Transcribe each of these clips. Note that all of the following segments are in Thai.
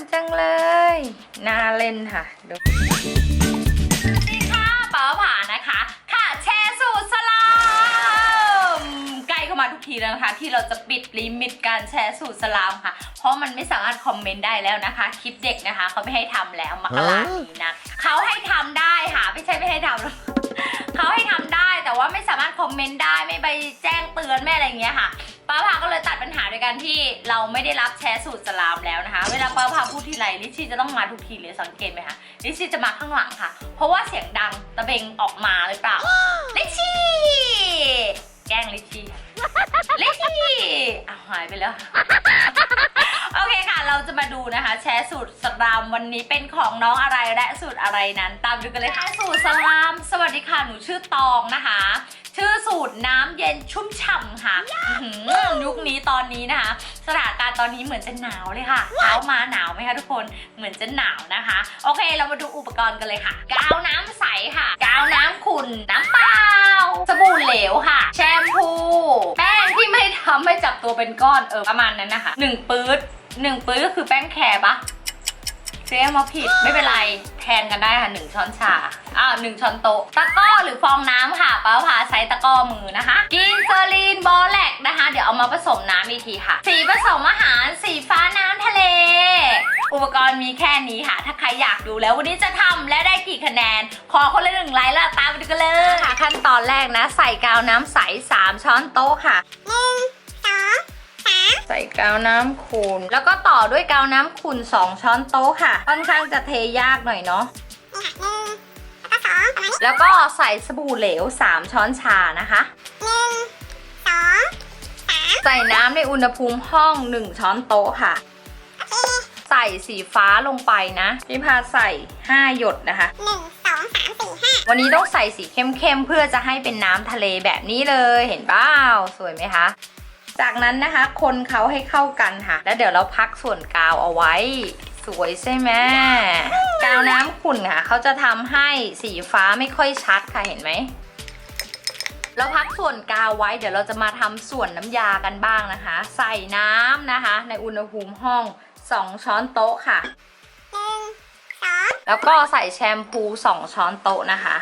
ำจังเลย น่าเล่นค่ะดูนี่ค่ะป๋าผ่านะคะ ค่ะแชร์สูตรสลามใกล้เข้ามาทุกทีแล้วนะคะ ที่เราจะปิดลิมิตการแชร์สูตรสลามค่ะ เพราะมันไม่สามารถคอมเมนต์ได้แล้วนะคะ คลิปเด็กนะคะเขาไม่ให้ทำแล้วมกรานี้นะเขาให้ทำได้ค่ะ ไม่ใช่ไม่ให้ทำ เขาให้ทำได้แต่ว่าไม่สามารถคอมเมนต์ได้ไม่ไปแจ้งเตือนไม่อะไรอย่างเงี้ยค่ะ ป้าพาก็เลยตัดปัญหาโดยการที่เราไม่ได้รับแชร์สูตรสลามแล้วนะคะ เวลาป้าพาพูดทีไรลิชชี่จะต้องมาทุกทีเลยสังเกตไหมคะลิชชี่จะมาข้างหลังค่ะ เพราะว่าเสียงดังตะเบงออกมาหรือเปล่าลิชชี่แกล้งลิชชี่ลิชชี่อ้าวหายไปแล้ว เคค่ะ เราจะมาดูนะคะ แชร์สูตรสลามวันนี้เป็นของน้องอะไรและสูตรอะไรนั้น ตามดูกันเลยค่ะสูตรสลาม สวัสดีค่ะหนูชื่อตองนะคะ ชื่อสูตรน้ำเย็นชุ่มฉ่ำค่ะยุคนี้ตอนนี้นะคะ สถานการณ์ตอนนี้เหมือนจะหนาวเลยค่ะเช้ามาหนาวไหมคะทุกคนเหมือนจะหนาวนะคะ โอเคเรามาดูอุปกรณ์กันเลยค่ะกาวน้ำใสค่ะกาวน้ำขุ่นน้ำเปล่าสบู่เหลวค่ะ แชมพู แป้งที่ไม่ทำให้จับตัวเป็นก้อนเออประมาณนั้นนะคะหนึ่งปื๊ด หนึ่งปื๊ดก็คือแป้งแคร์ปะเสียมาผิดไม่เป็นไรแทนกันได้ค่ะหนึ่งช้อนชาอ่าวหนึ่งช้อนโต๊ะตะกร้อหรือฟองน้ำค่ะป้าพาใช้ตะกร้อมือนะคะ กินเซอรีนบอแลกนะคะ เดี๋ยวเอามาผสมน้ำอีกทีค่ะ สีผสมอาหารสีฟ้าน้ำทะเล อุปกรณ์มีแค่นี้ค่ะ ถ้าใครอยากดูแล้ววันนี้จะทำและได้กี่คะแนน ขอคนละหนึ่งไลค์แล้วตามไปดูกันเลยค่ะ ขั้นตอนแรกนะ ใส่กาวน้ำใส3ช้อนโต๊ะค่ะ ใส่กาวน้ำขุ่นแล้วก็ต่อด้วยกาวน้ำขุ่น2 ช้อนโต๊ะค่ะ ค่อนข้างจะเทยากหน่อยเนาะแล้วก็ใส่สบู่เหลว 3 ช้อนชานะคะใส่น้ำในอุณหภูมิห้อง 1 ช้อนโต๊ะค่ะ ใส่สีฟ้าลงไปนะพี่พาใส่ 5 หยดนะคะวันนี้ต้องใส่สีเข้มๆเพื่อจะให้เป็นน้ำทะเลแบบนี้เลยเห็นเปล่าสวยไหมคะ จากนั้นนะคะคนเขาให้เข้ากันค่ะ แล้วเดี๋ยวเราพักส่วนกาวเอาไว้ สวยใช่ไหมกาวน้ำขุ่นค่ะเขาจะทำให้สีฟ้าไม่ค่อยชัดค่ะเห็นไหมเราพักส่วนกาวไว้เดี๋ยวเราจะมาทำส่วนน้ำยากันบ้างนะคะ ใส่น้ำนะคะ ในอุณหภูมิห้อง 2 ช้อนโต๊ะค่ะแล้วก็ใส่แชมพู 2 ช้อนโต๊ะนะคะ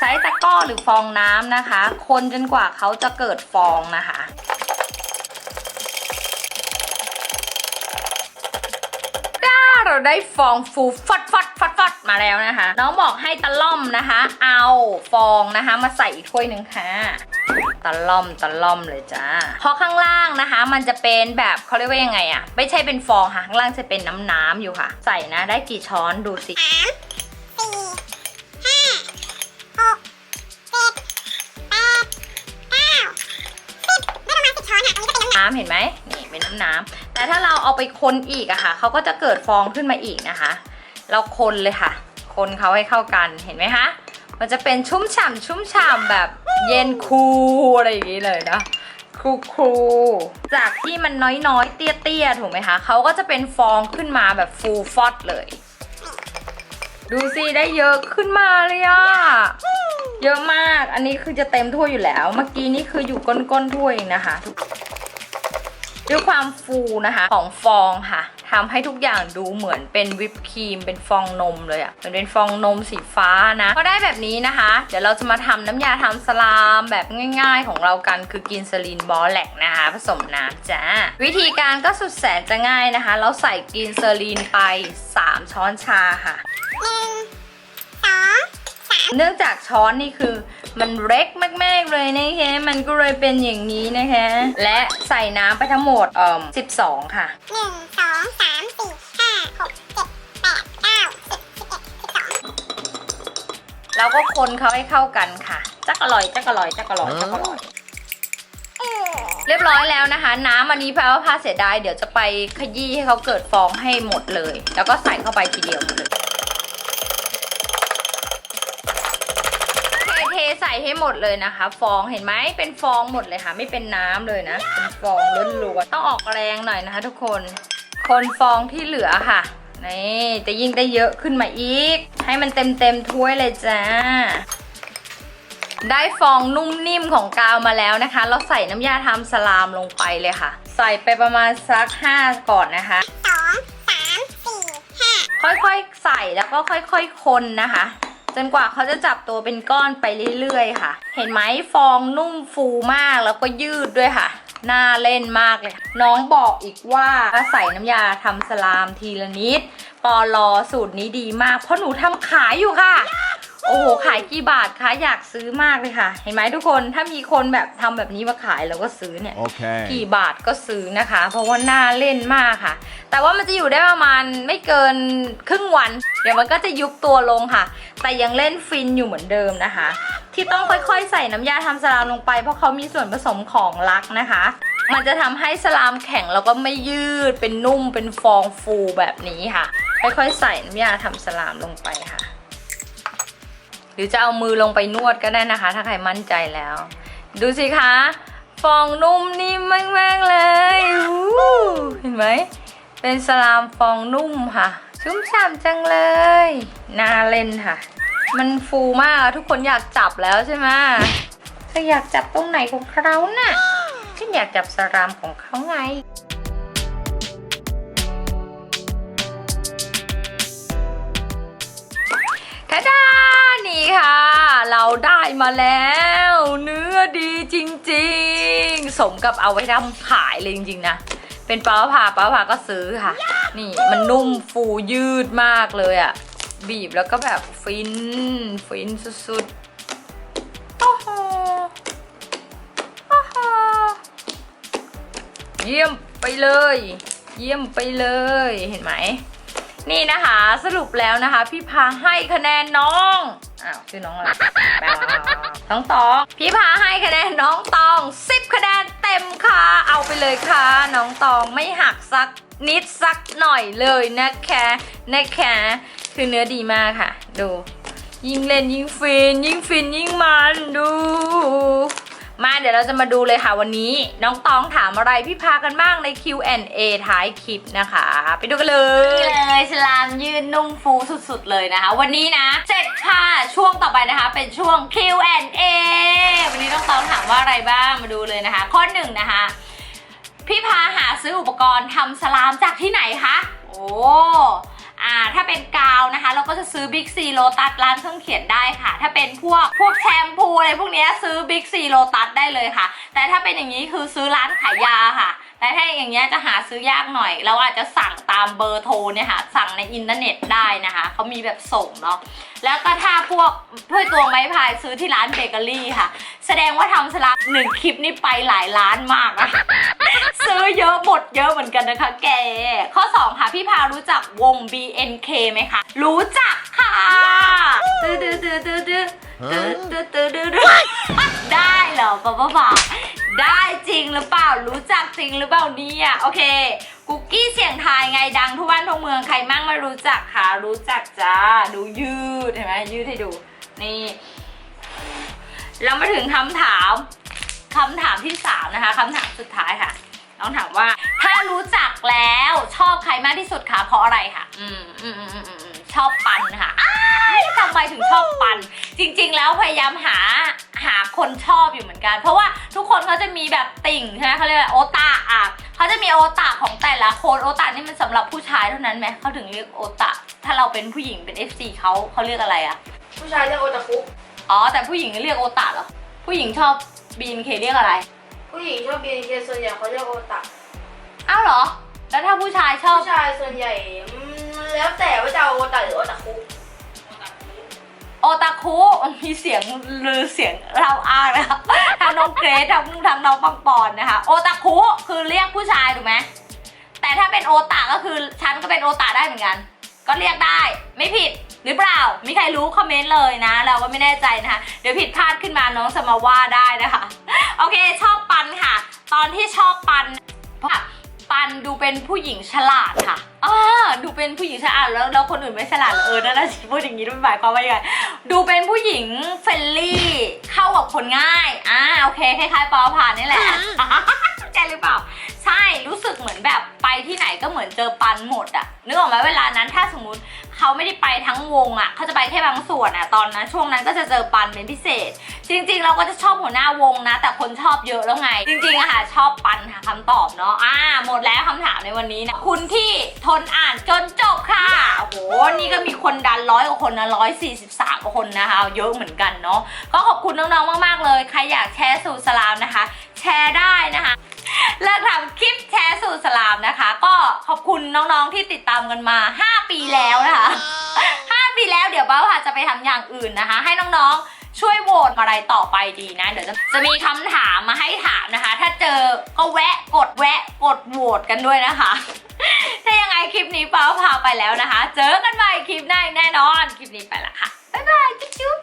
ใช้ตะกร้อหรือฟองน้ำนะคะ คนจนกว่าเขาจะเกิดฟองนะคะด้เราได้ฟองฟูฟัดฟัดฟัดฟัดมาแล้วนะคะ น้องบอกให้ตะล่อมนะคะ เอาฟองนะคะ มาใส่อีกถ้วยหนึ่งค่ะตะล่อมตะล่อมเลยจ้าเพราะข้างล่างนะคะ มันจะเป็นแบบเขาเรียกว่ายังไงอะไม่ใช่เป็นฟองค่ะข้างล่างจะเป็นน้ำน้ำอยู่ค่ะ ใส่นะได้กี่ช้อนดูสิ เห็นไหมนี่เป็นน้ำน้ำแต่ถ้าเราเอาไปคนอีกอะค่ะเขาก็จะเกิดฟองขึ้นมาอีกนะคะ เราคนเลยค่ะ คนเขาให้เข้ากันเห็นไหมคะมันจะเป็นชุ่มฉ่ำชุ่มฉ่ำแบบเย็นคูลอะไรอย่างนี้เลยนะคูลคูลจากที่มันน้อยๆ เตี้ยๆ ถูกไหมคะเขาก็จะเป็นฟองขึ้นมาแบบฟูฟอดเลย ดูสิได้เยอะขึ้นมาเลยอะเยอะมาก อันนี้คือจะเต็มถ้วยอยู่แล้ว เมื่อกี้นี่คืออยู่ก้นก้นๆถ้วยนะคะ ด้วยความฟูนะคะ ของฟองค่ะทำให้ทุกอย่างดูเหมือนเป็นวิปครีม เป็นฟองนมเลยอะ่ะมันเป็นฟองนมสีฟ้านะก็ได้แบบนี้นะคะ เดี๋ยวเราจะมาทำน้ำยาทำสลามแบบง่ายๆของเรากันคือกินสลีนบอลแลกนะคะ ผสมน้ำจ้าวิธีการก็สุดแสนจะง่ายนะคะ เราใส่กินเซรีนไป 3 ช้อนชาค่ะ เนื่องจากช้อนนี่คือ มันเล็กมากๆเลยนะคะมันก็เลยเป็นอย่างนี้นะคะ และใส่น้ำไปทั้งหมดเอ่อ12 ค่ะแล้วก็คนเขาให้เข้ากันค่ะจักอร่อยจักอร่อยจักอร่อยจักอร่อยเรียบร้อยแล้วนะคะ น้ำอันนี้แพรว่าพาเสียดายเดี๋ยวจะไปขยี้ให้เขาเกิดฟองให้หมดเลย แล้วก็ใส่เข้าไปทีเดียวหมดเลย ใส่ให้หมดเลยนะคะ ฟองเห็นไหมเป็นฟองหมดเลยค่ะ ไม่เป็นน้ำเลยนะ เป็นฟองล้วนๆต้องออกแรงหน่อยนะคะ ทุกคน คนฟองที่เหลือค่ะนี่จะยิ่งได้เยอะขึ้นมาอีก ให้มันเต็มเต็มๆถ้วยเลยจ้า ได้ฟองนุ่มนิ่มของกาวมาแล้วนะคะ เราใส่น้ำยาทำสลามลงไปเลยค่ะ ใส่ไปประมาณสัก 5 ก่อนนะคะสองสามสี่ห้าค่อยๆใส่แล้วก็ค่อยๆคนนะคะ จนกว่าเขาจะจับตัวเป็นก้อนไปเรื่อยๆ ค่ะ เห็นไหมฟองนุ่มฟูมากแล้วก็ยืดด้วยค่ะน่าเล่นมากเลย น้องบอกอีกว่าใส่น้ำยาทำสลามทีละนิด ปอลอสูตรนี้ดีมาก เพราะหนูทำขายอยู่ค่ะ โอ้โห ขายกี่บาทคะ อยากซื้อมากเลยค่ะ เห็นไหมทุกคน ถ้ามีคนแบบทำแบบนี้มาขายเราก็ซื้อเนี่ย Okay. กี่บาทก็ซื้อนะคะ เพราะว่าน่าเล่นมากค่ะ แต่ว่ามันจะอยู่ได้ประมาณไม่เกินครึ่งวัน เดี๋ยวมันก็จะยุบตัวลงค่ะ แต่ยังเล่นฟินอยู่เหมือนเดิมนะคะ ที่ต้องค่อยๆ ใส่น้ำยาทำสลามลงไป เพราะเขามีส่วนผสมของลักนะคะ มันจะทำให้สลามแข็งแล้วก็ไม่ยืด เป็นนุ่ม เป็นฟองฟูแบบนี้ค่ะ ค่อยๆ ใส่น้ำยาทำสลามลงไปค่ะ หรือจะเอามือลงไปนวดก็ได้นะคะ ถ้าใครมั่นใจแล้ว ดูสิคะ ฟองนุ่มนิ่มมากๆเลยเห็นไหมเป็นสลามฟองนุ่มค่ะ ชุ่มฉ่ำจังเลยน่าเล่นค่ะ มันฟูมากทุกคนอยากจับแล้วใช่ไหมถ้าอยากจับตรงไหนของเขาน่ะฉันอยากจับสลามของเขาไง มาแล้ว เนื้อดีจริงๆ สมกับเอาไว้ทำขายเลยจริงๆนะ เป็นป้าผ่าป้าผ่าก็ซื้อค่ะ นี่มันนุ่มฟูยืดมากเลยอะ่ะ บีบแล้วก็แบบฟิน ฟินสุดๆโอ้โหโอ้โหเยี่ยมไปเลย เยี่ยมไปเลยเห็นไหม นี่นะคะสรุปแล้วนะคะ พี่พาให้คะแนนน้อง อ้าวชื่อน้องอะไรแปลว่าน้องตอง พี่พาให้คะแนนน้องตอง10คะแนนเต็มค่ะ เอาไปเลยค่ะ น้องตองไม่หักสักนิดสักหน่อยเลยนะคะนะคะคือเนื้อดีมากค่ะ ดู ยิ่งเล่นยิ่งฟิน ยิ่งฟินยิ่งมันดู มาเดี๋ยวเราจะมาดูเลยค่ะวันนี้ น้องตองถามอะไรพี่พากันบ้างใน Q&A ท้ายคลิปนะคะ ไปดูกันเลยเลยสลามยืนนุ่มฟูสุดๆเลยนะคะ วันนี้นะเสร็จค่ะช่วงต่อไปนะคะ เป็นช่วง Q&A วันนี้น้องตองถามว่าอะไรบ้างมาดูเลยนะคะ ข้อหนึ่งนะคะ พี่พาหาซื้ออุปกรณ์ทำสลามจากที่ไหนคะโอ้ อ่าถ้าเป็นกาวนะคะ เราก็จะซื้อ Big C Lotus ร้านเครื่องเขียนได้ค่ะ ถ้าเป็นพวกพวกแชมพูอะไรพวกนี้ซื้อ Big C Lotus ได้เลยค่ะ แต่ถ้าเป็นอย่างนี้คือซื้อร้านขายยาค่ะ แต่ถ้าอย่างเงี้ยจะหาซื้อยากหน่อย เราอาจจะสั่งตามเบอร์โทรเนี่ยค่ะสั่งในอินเทอร์เน็ตได้นะคะเขามีแบบส่งเนาะแล้วก็ถ้าพวกถ้วยตวงไม้พายซื้อที่ร้านเบเกอรี่ค่ะ แสดงว่าทำสลับหนึ่งคลิปนี่ไปหลายล้านมากนะซื้อเยอะหมดเยอะเหมือนกันนะคะแก ข้อ 2 ค่ะ พี่พารู้จักวง BNK ไหมคะ รู้จักค่ะตื้อตื้อตื้อตื้อตื้อตื้อตื้อตื้อตื้อได้เหรอป้าป้าป้า ได้จริงหรือเปล่ารู้จักจริงหรือเปล่าเนี่ยโอเคกุ๊กกี้เสียงทายไงดังทั่วบ้านทั่วเมืองใครมั่งไม่รู้จักค่ะรู้จักจ้าดูยืดเห็นไหมยืดให้ดูนี่เรามาถึงคำถามคำถามที่สามนะคะคำถามสุดท้ายค่ะน้องถามว่า ถ้ารู้จักแล้วชอบใครมากที่สุดคะเพราะอะไรคะอืมอืมอืมอืม ชอบปันค่ะอ้ายทำไมถึงชอบปัน จริง ๆ แล้วพยายามหาหาคนชอบอยู่เหมือนกัน เพราะว่าทุกคนเขาจะมีแบบติ่งใช่ไหมเขาเรียกว่าโอตาอะเขาจะมีโอตาของแต่ละคนโอตานี่มันสำหรับผู้ชายเท่านั้นไหมเขาถึงเรียกโอตาถ้าเราเป็นผู้หญิงเป็น FC เขาเขาเรียกอะไรอะผู้ชายเรียกโอตาคุอ๋อแต่ผู้หญิงเรียกโอตาเหรอผู้หญิงชอบบีนเคเรียกอะไร ผู้หญิงชอบ BNK ส่วนใหญ่เขาเรียกโอตาอ้าวเหรอ แล้วถ้าผู้ชายชอบผู้ชายส่วนใหญ่อืม แล้วแต่ว่าจะเอาโอตาหรือโอตาคุโอตาคุมีเสียงลือเสียงเราอ้างนะคะทั้งน้องเกรซทั้งทั้งน้องปังปอนนะคะโอตาคุคือเรียกผู้ชายถูกไหมแต่ถ้าเป็นโอตาก็คือฉันก็เป็นโอตาได้เหมือนกัน ก็เรียกได้ไม่ผิดหรือเปล่ามีใครรู้คอมเมนต์เลยนะ เราก็ไม่แน่ใจนะคะ เดี๋ยวผิดพลาดขึ้นมาน้องจะมาว่าได้นะคะ โอเคชอบปันค่ะ ตอนที่ชอบปันเพราะปันดูเป็นผู้หญิงฉลาดค่ะ อ่าดูเป็นผู้หญิงฉลาดแล้วแล้วคนอื่นไม่ฉลาดเหรอเออนั่นน่ะสิพูดอย่างนี้มันหมายความว่ายังไงดูเป็นผู้หญิงเฟรนลี่เข้ากับคนง่ายอ่าโอเคคล้ายๆปอผ่านนี่แหละใช่หรือเปล่า ใช่รู้สึกเหมือนแบบไปที่ไหนก็เหมือนเจอปันหมดอะ นึกออกไหมเวลานั้นถ้าสมมติเขาไม่ได้ไปทั้งวงอะ่ะเขาจะไปแค่บางส่วนอะ่ะตอนนั้นช่วงนั้นก็จะเจอปันเป็นพิเศษ จริง ๆ เราก็จะชอบหัวหน้าวงนะ แต่คนชอบเยอะแล้วไง จริงๆอะค่ะชอบปันค่ะคำตอบเนาะอ่าหมดแล้วคำถามในวันนี้นะคุณที่ทนอ่านจนจบค่ะโอ้โหนี่ก็มีคนดันร้อยกว่าคนนะร้อยสี่สิบสามกว่าคนนะคะเยอะเหมือนกันเนาะก็ขอบคุณน้องๆมากๆเลย ใครอยากแชร์สูตรสลามนะคะ แชร์ได้นะคะเลิกทำคลิปแชร์สูตรสลามนะคะ ก็ขอบคุณน้องๆที่ติดตามกันมา 5 ปีแล้วนะคะ 5 ปีแล้วเดี๋ยวบ้าพาจะไปทำอย่างอื่นนะคะ ให้น้องๆช่วยโหวตอะไรต่อไปดีนะ เดี๋ยวจะจะมีคำถามมาให้ถามนะคะ ถ้าเจอก็แวะกดแวะกดโหวตกันด้วยนะคะ ถ้ายังไงคลิปนี้ป้าพาไปแล้วนะคะ เจอกันใหม่คลิปหน้าแน่นอน คลิปนี้ไปละค่ะ บ๊ายบายจุ๊บ